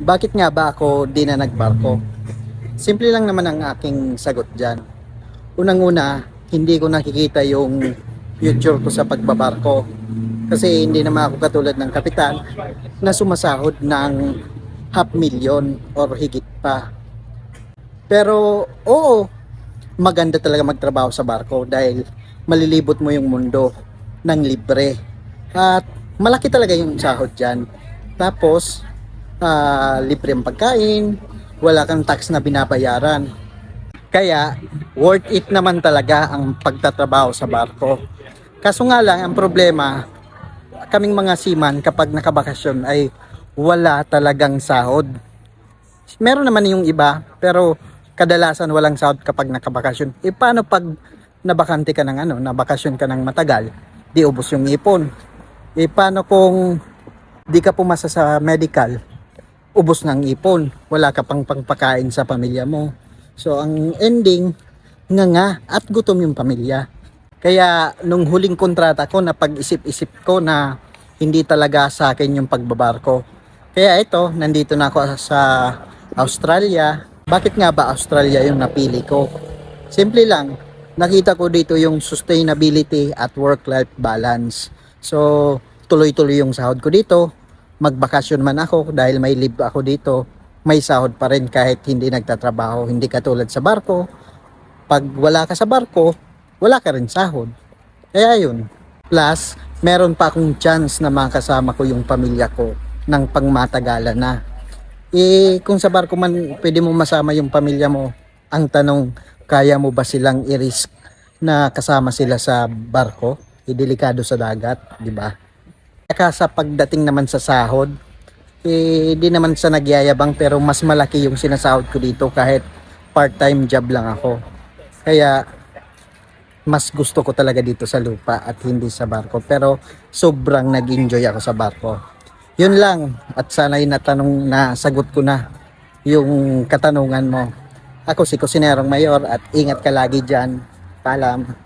bakit nga ba ako di na nagbarko? Simple lang naman ang aking sagot dyan. Unang-una, hindi ko nakikita yung future ko sa pagbabarko. Kasi hindi naman ako katulad ng kapitan na sumasahod ng half million or higit pa. Pero oo, maganda talaga magtrabaho sa barko dahil malilibot mo yung mundo ng libre. At malaki talaga yung sahod dyan. Tapos, ah, libre ang pagkain, wala kang tax na binabayaran. Kaya, worth it naman talaga ang pagtatrabaho sa barko. Kaso nga lang, ang problema, kaming mga seaman kapag nakabakasyon ay wala talagang sahod. Meron naman yung iba, pero kadalasan walang sahod kapag nakabakasyon. E paano pag nabakante ka ng ano, nabakasyon ka ng matagal, di ubos yung ipon. E paano kung di ka pumasa sa medical, ubos ng ipon, wala ka pang pangpakain sa pamilya mo. So ang ending, nga nga at gutom yung pamilya. Kaya nung huling kontrata ko, napag-isip-isip ko na hindi talaga sa akin yung pagbabarko. Kaya ito, nandito na ako sa Australia. Bakit nga ba Australia yung napili ko? Simple lang, nakita ko dito yung sustainability at work-life balance. So, tuloy-tuloy yung sahod ko dito. Magbakasyon man ako dahil may leave ako dito. May sahod pa rin kahit hindi nagtatrabaho. Hindi katulad sa barko. Pag wala ka sa barko, wala ka rin sahod. Kaya yun. Plus, meron pa akong chance na makasama ko yung pamilya ko ng pangmatagalan na. Eh, kung sa barko man pwede mo masama yung pamilya mo, ang tanong, kaya mo ba silang i-risk na kasama sila sa barko? Eh, delikado sa dagat, di ba? Saka sa pagdating naman sa sahod, eh, di naman sa nagyayabang pero mas malaki yung sinasahod ko dito kahit part-time job lang ako. Kaya, mas gusto ko talaga dito sa lupa at hindi sa barko. Pero sobrang nag-enjoy ako sa barko. Yun lang. At sana'y natanong na sagot ko na yung katanungan mo. Ako si Kusinerong Mayor at ingat ka lagi dyan. Paalam.